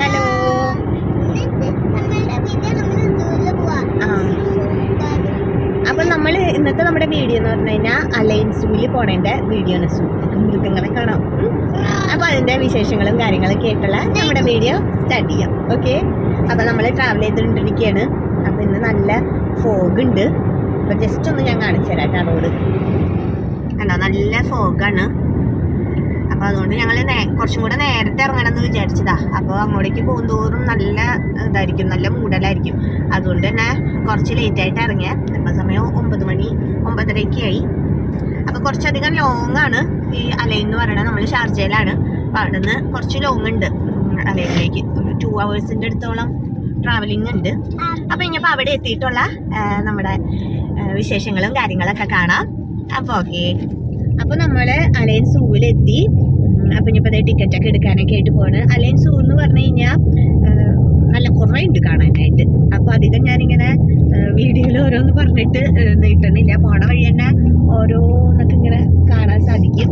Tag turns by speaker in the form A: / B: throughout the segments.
A: Hello. ആ. അപ്പോൾ നമ്മൾ ഇന്നത്തെ നമ്മുടെ വീഡിയോ എന്ന് പറഞ്ഞു കഴിഞ്ഞാൽ അലൈൻ സൂവിൽ പോണേന്റെ വീഡിയോ ആണ് സൂ നമുക്ക് മൃഗങ്ങളെ കാണാം. അപ്പൊ അതിന്റെ വിശേഷങ്ങളും കാര്യങ്ങളും കേട്ടുള്ള നമ്മുടെ വീഡിയോ സ്റ്റാർട്ട് ചെയ്യാം. ഓക്കെ? അപ്പൊ നമ്മൾ ട്രാവൽ ചെയ്തുകൊണ്ടിരിക്കുകയാണ് അപ്പൊ ഇന്ന് നല്ല ഫോഗ് ഉണ്ട്. അപ്പൊ ജസ്റ്റ് ഒന്ന് ഞാൻ കാണിച്ചു തരാം കേട്ടോ റോഡ് കണ്ടോ? നല്ല ഫോഗാണ് അപ്പോൾ അതുകൊണ്ട് ഞങ്ങൾ കുറച്ചും കൂടെ നേരത്തെ ഇറങ്ങണം എന്ന് വിചാരിച്ചതാ. അപ്പോൾ അങ്ങോട്ടേക്ക് പോകുന്തോറും നല്ല ഇതായിരിക്കും നല്ല മൂടലായിരിക്കും. അതുകൊണ്ട് തന്നെ കുറച്ച് ലേറ്റ് ആയിട്ട് ഇറങ്ങിയ. ഇപ്പൊ സമയം ഒമ്പത് മണി ഒമ്പതരയ്ക്ക് ആയി. അപ്പോൾ കുറച്ചധികം ലോങ് ആണ്. ഈ അലൈൻ എന്ന് പറയുന്നത് നമ്മൾ ഷാർജയിലാണ്. അപ്പോൾ അവിടെ നിന്ന് കുറച്ച് ലോങ് ഉണ്ട്. അലൈനിലേക്ക്. ടു അവേഴ്സിന്റെ അടുത്തോളം ട്രാവലിംഗ് ഉണ്ട്. അപ്പോൾ ഇനിയിപ്പോൾ അവിടെ എത്തിയിട്ടുള്ള നമ്മുടെ വിശേഷങ്ങളും കാര്യങ്ങളൊക്കെ കാണാം. അപ്പോൾ ഓക്കെ അപ്പോൾ നമ്മൾ അലയൻ സൂവിലെത്തി. അപ്പം ഇനിയിപ്പോൾ ടിക്കറ്റ് ഒക്കെ എടുക്കാനൊക്കെ ആയിട്ട് പോണ്. അലയൻ സൂ എന്ന് പറഞ്ഞു കഴിഞ്ഞാൽ നല്ല കുറേ ഉണ്ട് കാണാനായിട്ട്. അപ്പോൾ അധികം ഞാനിങ്ങനെ വീഡിയോയിൽ ഓരോന്ന് പറഞ്ഞിട്ട് നീട്ടുന്നില്ല പോണ വഴി തന്നെ ഓരോന്നൊക്കെ ഇങ്ങനെ കാണാൻ സാധിക്കും.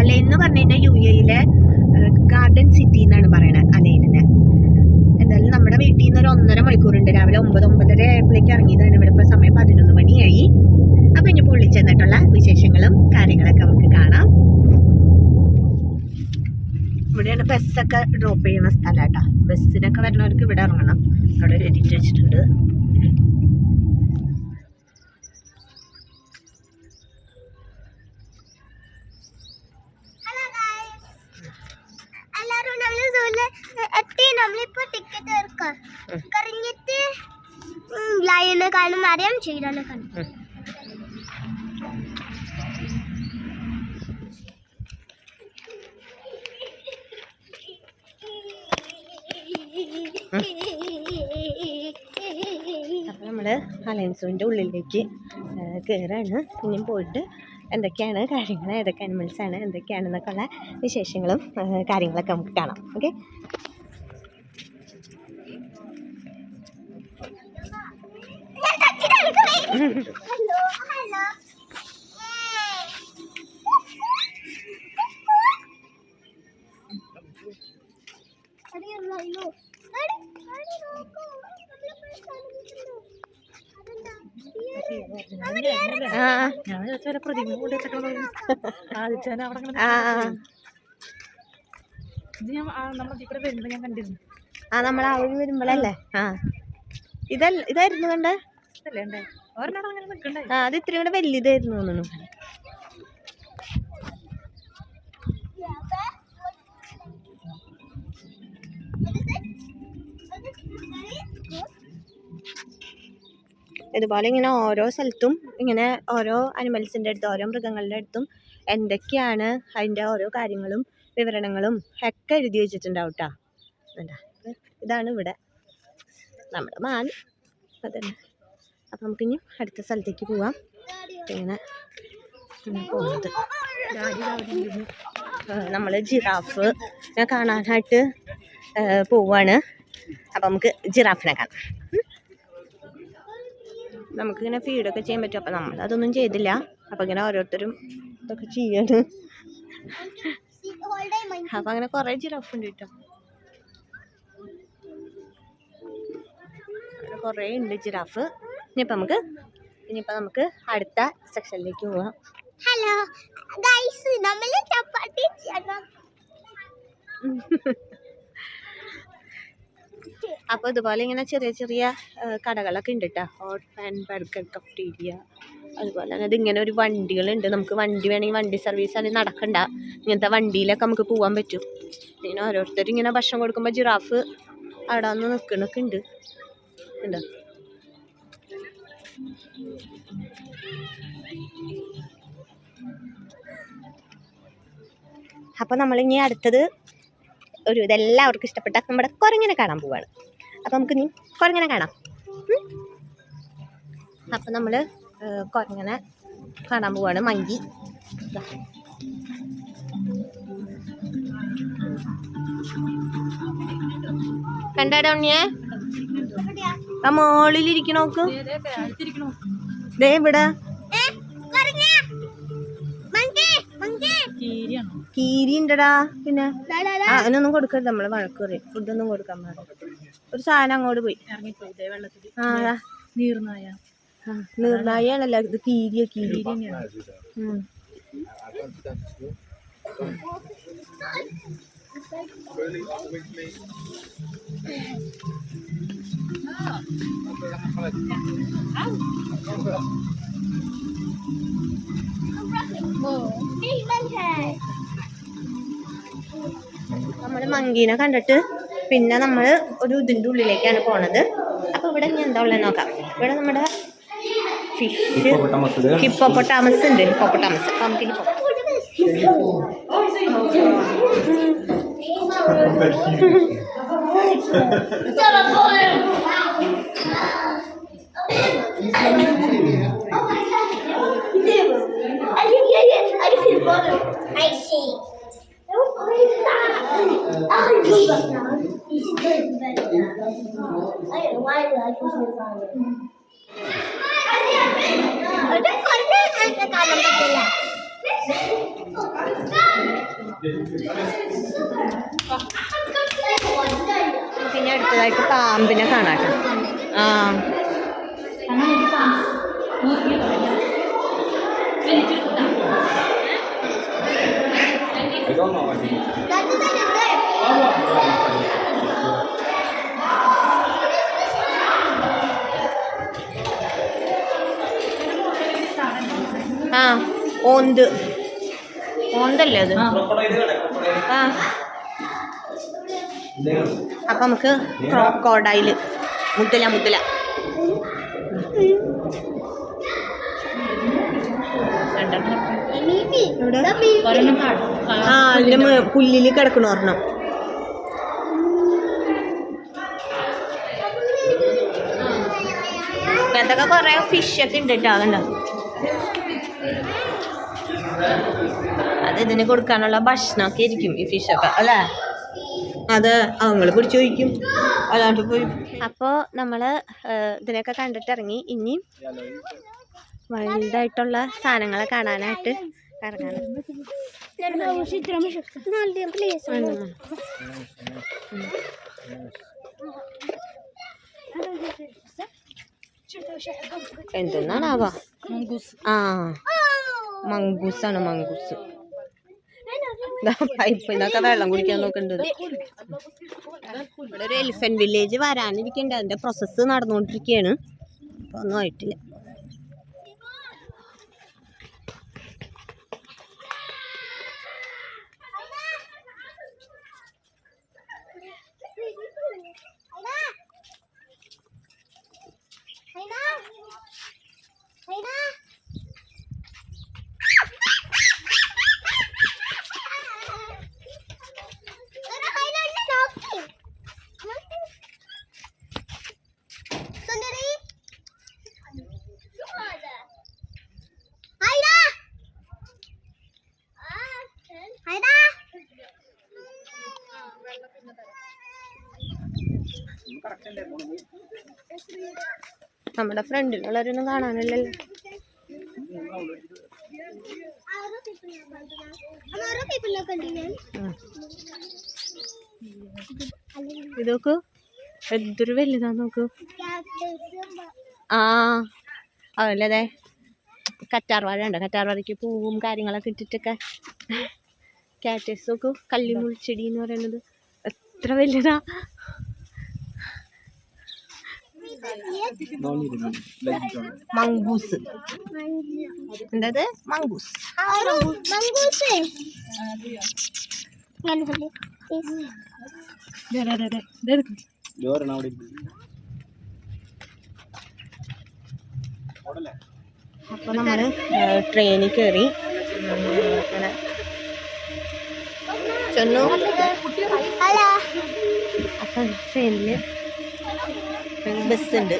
A: അലൈൻ എന്ന് പറഞ്ഞു കഴിഞ്ഞാൽ യു എയിലെ ഗാർഡൻ സിറ്റി എന്നാണ് പറയണത് അലൈനിനെ. എന്തായാലും നമ്മുടെ വീട്ടിൽ നിന്ന് ഒരു ഒന്നര മണിക്കൂറുണ്ട്. രാവിലെ ഒമ്പത് ഒമ്പതര ആയപ്പോഴേക്ക് ഇറങ്ങിയതാണ്. ഇവിടെ ഇപ്പോൾ സമയം പതിനൊന്ന് മണിയായി. അപ്പൊ ഇനി പുള്ളി ചെന്നിട്ടുള്ള വിശേഷങ്ങളും കാര്യങ്ങളൊക്കെ നമുക്ക് കാണാം. ഇവിടെയാണ് ബസ്സൊക്കെ ഡ്രോപ്പ് ചെയ്യുന്ന സ്ഥലം കേട്ടോ. ബസ്സിനൊക്കെ വരുന്നവർക്ക് ഇവിടെ ഇറങ്ങണം. അവിടെ ഒരു എഡിറ്റ് വെച്ചിട്ടുണ്ട്.
B: ടിക്കറ്റ് കറിഞ്ഞിട്ട് ലയനെ കാണും അറിയാം ക്ഷീരനെ കാണും.
A: അപ്പോൾ നമ്മൾ അലയൻസുവിന്റെ ഉള്ളിലേക്ക് കയറാണ് ഇനിയും പോയിട്ട് എന്തൊക്കെയാണ് കാര്യങ്ങൾ ഏതൊക്കെ അനിമൽസാണ് എന്തൊക്കെയാണെന്നൊക്കെയുള്ള വിശേഷങ്ങളും കാര്യങ്ങളൊക്കെ നമുക്ക് കാണാം. ഓക്കെ
C: ചില പ്രതിമ അവിടെ. ഇത് ഞാൻ ഇവിടെ കണ്ടിരുന്നു.
A: ആ നമ്മൾ ആ വഴി വരുമ്പോഴല്ലേ ആ. ഇതല്ല ഇതായിരുന്നു കണ്ടേ? ആ അത് ഇത്രയും കൂടെ വലിയതായിരുന്നു തോന്നുന്നു. ഇതുപോലെ ഇങ്ങനെ ഓരോ സ്ഥലത്തും ഇങ്ങനെ ഓരോ അനിമൽസിന്റെ അടുത്തും ഓരോ മൃഗങ്ങളുടെ അടുത്തും എന്തൊക്കെയാണ് അതിന്റെ ഓരോ കാര്യങ്ങളും വിവരണങ്ങളും ഒക്കെ എഴുതി വെച്ചിട്ടുണ്ടാവും കേട്ടോ ഇതാണ് ഇവിടെ നമ്മുടെ മാൻ. അതന്നെ. അപ്പം നമുക്കിനി അടുത്ത സ്ഥലത്തേക്ക് പോവാം. ഇങ്ങനെ പോകുന്നത്. നമ്മൾ ജിറാഫ് കാണാനായിട്ട് പോവാണ്. അപ്പം നമുക്ക് ജിറാഫിനെ കാണാം. നമുക്കിങ്ങനെ ഫീഡൊക്കെ ചെയ്യാൻ പറ്റും. അപ്പം നമ്മൾ അതൊന്നും ചെയ്തില്ല. അപ്പം ഇങ്ങനെ ഓരോരുത്തരും ഇതൊക്കെ ചെയ്യാണ്. അപ്പം അങ്ങനെ കുറേ ജിറാഫ് ഉണ്ട് കേട്ടോ. കുറേ ഉണ്ട് ജിറാഫ് ഇനിയിപ്പോൾ നമുക്ക് ഇനിയിപ്പോൾ നമുക്ക് അടുത്ത സെക്ഷനിലേക്ക് പോവാം.
B: ഹലോ ഗൈസ് നമ്മൾ ചപ്പാത്തി ചെയ്യണം.
A: അപ്പോൾ ഇതുപോലെ ഇങ്ങനെ ചെറിയ ചെറിയ കടകളൊക്കെ ഉണ്ട് കേട്ടോ ഹോട്ട് പാൻ ബർഗർ കഫ്റ്റീരിയ അതുപോലെ തന്നെ ഇതിങ്ങനെ ഒരു വണ്ടികളുണ്ട്. നമുക്ക് വണ്ടി വേണമെങ്കിൽ വണ്ടി സർവീസ് ആണെങ്കിൽ നടക്കണ്ട. ഇങ്ങനത്തെ വണ്ടിയിലൊക്കെ നമുക്ക് പോകാൻ പറ്റും. ഇങ്ങനെ ഓരോരുത്തർ ഇങ്ങനെ ഭക്ഷണം കൊടുക്കുമ്പോൾ ജിറാഫ് അവിടെ വന്ന് നിൽക്കണൊക്കെ ഉണ്ട് ഉണ്ടോ അപ്പോൾ നമ്മളിനി അടുത്തത് ഒരു ഇതെല്ലാവർക്കും ഇഷ്ടപ്പെട്ട നമ്മുടെ കുരങ്ങനെ കാണാൻ പോവാണ്. അപ്പം നമുക്ക് നീ കുരങ്ങനെ കാണാം. അപ്പം നമ്മൾ കുരങ്ങനെ കാണാൻ പോവാണ് മങ്കി. കണ്ടാടോ ആ
C: മോളിലിരിക്കണോക്ക്
A: ദേ ഇവിടെ. കീരി ഉണ്ടടാ പിന്നെ. ആ അതിനൊന്നും കൊടുക്കരുത്. നമ്മൾ വഴക്ക് പറയും. ഫുഡൊന്നും കൊടുക്കാൻ പാടില്ല. ഒരു സാധനം അങ്ങോട്ട് പോയി. ആ
C: നീർനായ.
A: നീർനായാണല്ലോ ഇത് കീരിയ കീരി ഉം. നമ്മൾ മങ്കീനെ കണ്ടിട്ട് പിന്നെ നമ്മൾ ഒരു ഇതിന്റെ ഉള്ളിലേക്കാണ് പോണത്. അപ്പോൾ ഇവിടെ ഇനി എന്താ ഉള്ളത് നോക്കാം. ഇവിടെ നമ്മുടെ ഫിഷ് ഹിപ്പോപ്പൊട്ടാമസ്. ഉണ്ട്. ഹിപ്പോപ്പൊട്ടാമസ്. അപ്പൊ നമുക്ക് ഹിപ്പോ
B: I see.
A: പിന്നെ അടുത്തതായിട്ട് പാമ്പിനെ കാണാട്ടോ ആ. ആ ഓന്ത്. ഓന്തല്ലേ അത്? ആ. അപ്പൊ നമുക്ക് ക്രോക്കോഡൈൽ മുത്തല മുതല
C: കാട്
A: ആ പുല്ലിൽ പുല്ലിൽ. കിടക്കണ ഒരെണ്ണം. ഇതൊക്കെ കൊറേ ഫിഷ് ഒക്കെ ഉണ്ട് കേട്ടോ അതുണ്ടോ അത് ഇതിന് കൊടുക്കാനുള്ള ഭക്ഷണമൊക്കെ ഇരിക്കും ഈ ഫിഷൊക്കെ അല്ലേ? അത് അവങ്ങൾ പിടിച്ചു ചോദിക്കും അല്ലാണ്ട് പോയി അപ്പോൾ നമ്മൾ ഇതിനൊക്കെ കണ്ടിട്ടിറങ്ങി. ഇനി വലുതായിട്ടുള്ള സാധനങ്ങളെ കാണാനായിട്ട് ഇറങ്ങാണ് ഉം. എന്തെന്നാണാവാ? ആ മങ്കൂസാണ് മങ്കൂസ്. പൈപ്പിൽ നിന്നൊക്കെ വെള്ളം കുടിക്കാൻ നോക്കണ്ടത്. ഇവിടെ ഒരു എലിഫന്റ് വില്ലേജ് വരാനിരിക്കണ്ട. അതിന്റെ പ്രോസസ്സ് നടന്നുകൊണ്ടിരിക്കുകയാണ് അപ്പൊ ഒന്നും ആയിട്ടില്ല. നമ്മുടെ ഫ്രണ്ടിലുള്ളവരൊന്നും കാണാനില്ലല്ലോ. ഇതൊക്കെ എന്തൊരു വലുതാ നോക്കൂ. ആ അതല്ലേ? കറ്റാർവാഴ ഉണ്ട്? കറ്റാർവാഴയ്ക്ക് പൂവും കാര്യങ്ങളൊക്കെ ഇട്ടിട്ടൊക്കെ. കാറ്റസ് നോക്കൂ. കള്ളിമുൾച്ചെടി എന്ന് പറയുന്നത്. എത്ര വലുതാ? മംഗൂസ് എന്തത്
B: മംഗൂസ്
C: മംഗൂസ്
A: അപ്പൊ നമ്മൾ ട്രെയിനിൽ കയറി അങ്ങനെ ചെന്നു. അപ്പൊ ട്രെയിനിൽ ബസ് ഉണ്ട്.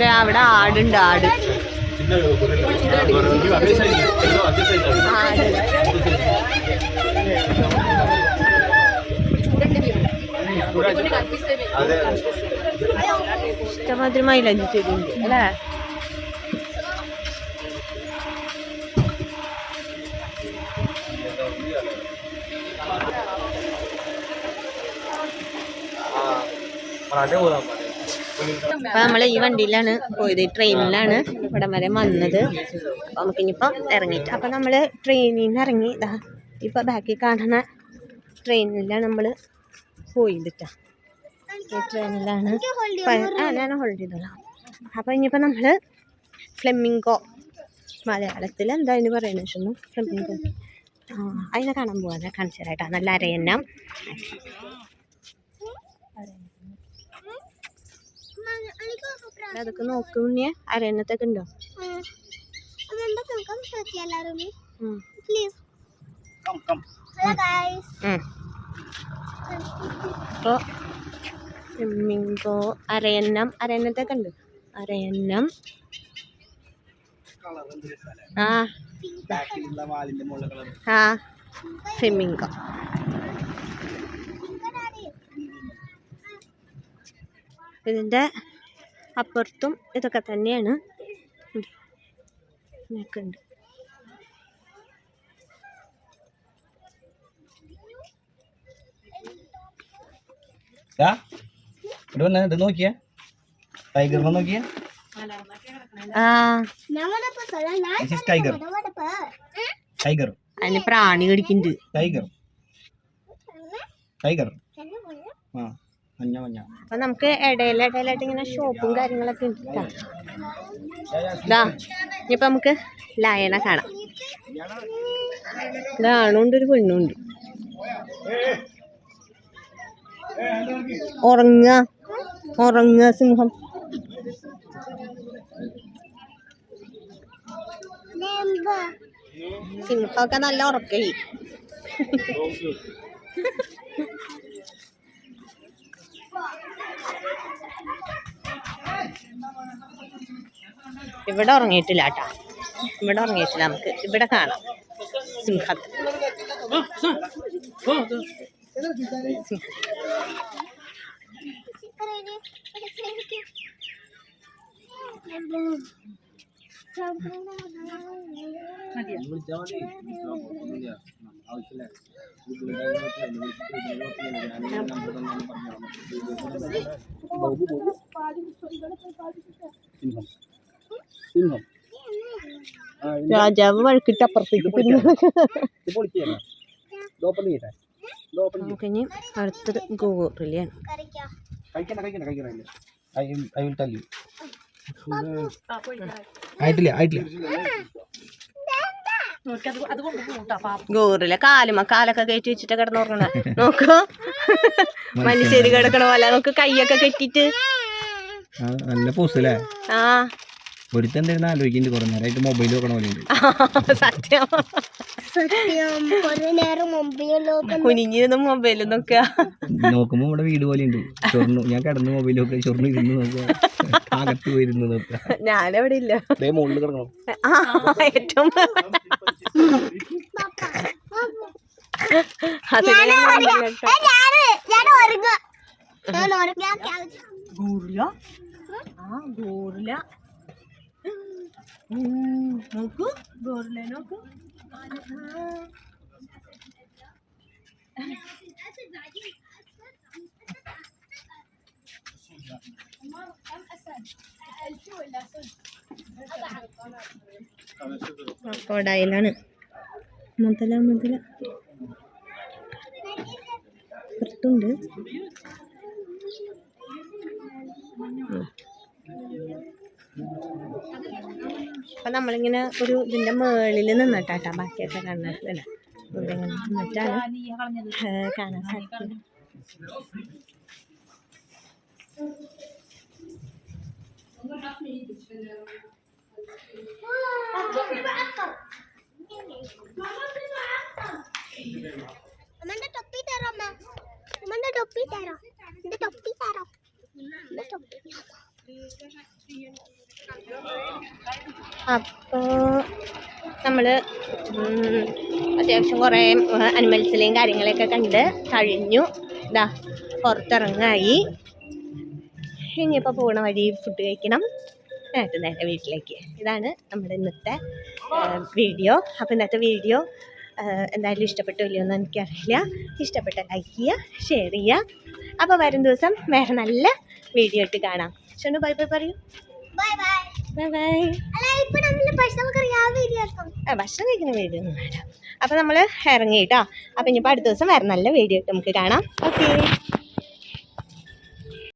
A: ദേ അവിടെ ആടുണ്ട് ആട്. ആട് ഇഷ്ടമാതിരി മൈലഞ്ചി ചെയ്തിട്ടുണ്ട് അല്ലേ? അപ്പൊ നമ്മൾ ഈ വണ്ടിയിലാണ് പോയത്. ട്രെയിനിലാണ് ഇവിടെ വരെ വന്നത്. അപ്പൊ നമുക്ക് ഇനിയിപ്പം ഇറങ്ങിയിട്ട് അപ്പൊ നമ്മൾ ട്രെയിനിൽ നിന്ന് ഇറങ്ങി. ഇതാ ഇപ്പൊ ബാക്കി കാണുന്ന ട്രെയിനിലാണ് നമ്മൾ പോയിട്ടാ ഈ ട്രെയിനിലാണ് ആ ഞാൻ ഹോൾഡ് ചെയ്തോളാം. അപ്പൊ ഇനിയിപ്പോ നമ്മൾ ഫ്ലെമിങ്കോ മലയാളത്തിൽ എന്താ അതിന് പറയുന്നത് വെച്ചൊന്നും ഫ്ലെമിങ്കോ ആ അതിനെ കാണാൻ പോവാതെ കാണിച്ചു തരാം നല്ല അരയന്നം. അതൊക്കെ നോക്കും അരയണത്തൊക്കെ ഉണ്ടോ? ഉം. അപ്പോൾ ഫ്ലെമിങ്കോ അരയന്നം അരയന്നത്തൊക്കെ ഉണ്ട്. അരയന്നം ആ. ആ. പോ ഇതിന്റെ അപ്പുറത്തും ഇതൊക്കെ തന്നെയാണ്. ഇങ്ങനെയൊക്കെ ഉണ്ട്.
D: ഇത് നോക്കിയേ. ടൈഗറിനെ നോക്കിയേ.
B: നമ്മുടെ
D: ടൈഗർ
A: അതിന് പ്രാണി കടിക്കുന്നുണ്ട്.
D: ടൈഗർ ടൈഗർ ആ. മഞ്ഞ മഞ്ഞ.
A: അപ്പൊ നമുക്ക് ഇടയിൽ ഇടയിലായിട്ട് ഇങ്ങനെ ഷോപ്പും കാര്യങ്ങളൊക്കെ ഉണ്ട്. ഇതാ ഇനിയിപ്പൊ നമുക്ക് ലയണ കാണാം. ഇതാണുണ്ട് ഒരു പെണ്ണുണ്ട്. ഉറങ്ങ ഉറങ്ങ സിംഹം. സിംഹമൊക്കെ നല്ല ഉറക്കായി. ഇവിടെ ഉറങ്ങിയിട്ടില്ല കേട്ടാ. ഇവിടെ ഉറങ്ങിയിട്ടില്ല നമുക്ക്. ഇവിടെ കാണാം. സിംഹത്ത്.
D: സിംഹം.
A: രാജാവ് വഴക്കിട്ട് അപ്പുറത്തേക്ക് പിന്നെ
D: ഇത് പൊളിക്കുകയാണ് ഇത് ഓപ്പൺ ചെയ്യട്ടെ. ഇത് ഓപ്പൺ ചെയ്യും.
A: നമുക്കിനി അടുത്തത് ഗോറിലാണ്
B: കറിക്കാം
D: കഴിക്കണ്ട കഴിക്കണ്ട കഴിക്കണ്ട I I will tell you ആയിട്ടില്ല ആയിട്ടില്ല.
C: അത് കൊണ്ട്
A: ഗോറിലെ കാലുമ കാലൊക്കെ കയറ്റി വെച്ചിട്ട് കിടന്നുറങ്ങണ. നോക്കോ. മനുഷ്യര് കിടക്കണ പോലെ നമുക്ക് കൈയൊക്കെ കെട്ടിട്ട്
D: നല്ല
A: ആ.
D: ഒരുത്തൻ തരുന്ന ആലോചിക്കുന്നുണ്ട് കുറേ നേരമായിട്ട് മൊബൈൽ നോക്കണ പോലെ ഉണ്ട്.
A: സത്യം.
B: സത്യം. കുറെ നേരം മൊബൈൽ
A: കുനിഞ്ഞിരുന്ന് മൊബൈൽ നോക്കുക
D: നോക്കുമ്പോ ഇവിടെ വീട് പോലെ ഉണ്ട് ചൊർണു ഞാൻ കിടന്ന് മൊബൈൽ നോക്കുക ചൊർണു ഇരുന്ന് നോക്കുക അകത്ത് പോയിരുന്ന് നോക്കുക
A: ഞാനവിടെ ഇല്ല.
D: അതേ മുകളിൽ കിടക്കണം.
A: ആ ഏറ്റവും
B: ഉറങ്ങാൻ
A: ആ ഗോറില. നോക്കൂ. ഗോറിലെ നോക്കൂ. ക്രോക്കോഡൈലാണ്. മുതല മുതല പുറത്തുണ്ട്. അപ്പൊ നമ്മളിങ്ങനെ ഒരു ഇതിന്റെ മേളിൽ നിന്നിട്ടാട്ടാ ബാക്കിയൊക്കെ കാണുന്നത് അല്ലേ? ഇവിടെ നിന്നിട്ടാണ് കാണാൻ സാധിക്കുന്നത്.
B: അമ്മന്റെ തൊപ്പി തരോ അമ്മ? അമ്മന്റെ തൊപ്പി തരോ? എന്റെ തൊപ്പി തരോ? എന്റെ തൊപ്പി
A: അപ്പോൾ നമ്മൾ അത്യാവശ്യം കുറേ അനിമൽസിലെയും കാര്യങ്ങളെയൊക്കെ കണ്ട് കഴിഞ്ഞു. ഇതാ പുറത്തിറങ്ങായി. ഇനിയിപ്പോൾ പോണ വഴി ഫുഡ് കഴിക്കണം. എന്നിട്ട് നേരെ വീട്ടിലേക്ക്. ഇതാണ് നമ്മുടെ ഇന്നത്തെ വീഡിയോ. അപ്പോൾ ഇന്നത്തെ വീഡിയോ എന്തായാലും ഇഷ്ടപ്പെട്ടോ ഇല്ലയോ എന്ന് എനിക്കറിയില്ല. ഇഷ്ടപ്പെട്ട ലൈക്ക് ചെയ്യുക ഷെയർ ചെയ്യുക അപ്പോൾ വരും ദിവസം വേറെ നല്ല വീഡിയോ ഇട്ട് കാണാം. ഷണു ബൈ ബൈ പറയൂ.
B: ബൈ ബൈ
A: ബൈ ബൈ
B: ഭക്ഷണം
A: കഴിക്കുന്ന വീഡിയോ ഒന്നും വേണ്ട. അപ്പോൾ നമ്മൾ ഇറങ്ങി കേട്ടോ അപ്പോൾ ഇനിയിപ്പോൾ അടുത്ത ദിവസം വേറെ നല്ല വീഡിയോ നമുക്ക് കാണാം. ഓക്കെ